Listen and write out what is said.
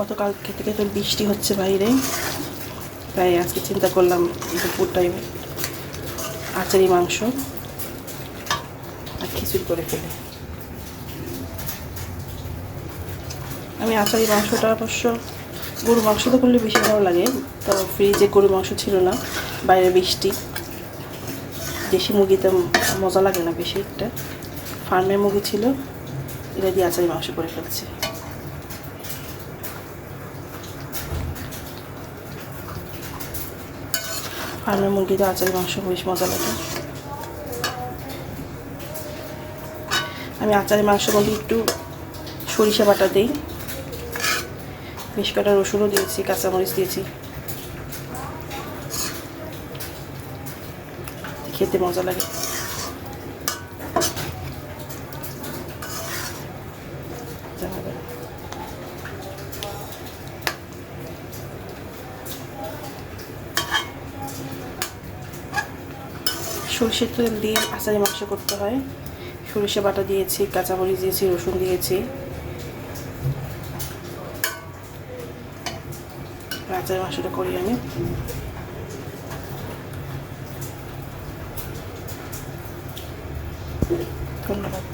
গতকাল থেকে তো বৃষ্টি হচ্ছে বাইরে। তাই আজকে চিন্তা করলাম দুপুর টাইমে আচারি মাংস আর খিচুড়ি করে ফেলে। আমি আচারি মাংসটা অবশ্য গরু মাংস তো করলে বেশি ভালো লাগে, তো ফ্রিজে গরু মাংস ছিল না, বাইরে বৃষ্টি। দেশি মুরগিতে মজা লাগে না বেশি একটা। ফার্মের মুরগি ছিল, এটা দিয়ে আচারি মাংস করে ফেলছি। ফার্মের মুরগিতে আচারি মাংস বেশ মজা লাগে। আমি আচারি মাংসের মধ্যে একটু সরিষা বাটা দিই। বেশ কটা রসুনও দিয়েছি, কাঁচামরিচ দিয়েছি। খেতে মজা লাগে। জানাবেন। সরষের তেল দিয়ে আসারি মাংস করতে হয়। সরিষে বাটা দিয়েছি, কাঁচামরিচ দিয়েছি, রসুন দিয়েছি। আচারি মাংসটা করি আমি। ধন্যবাদ।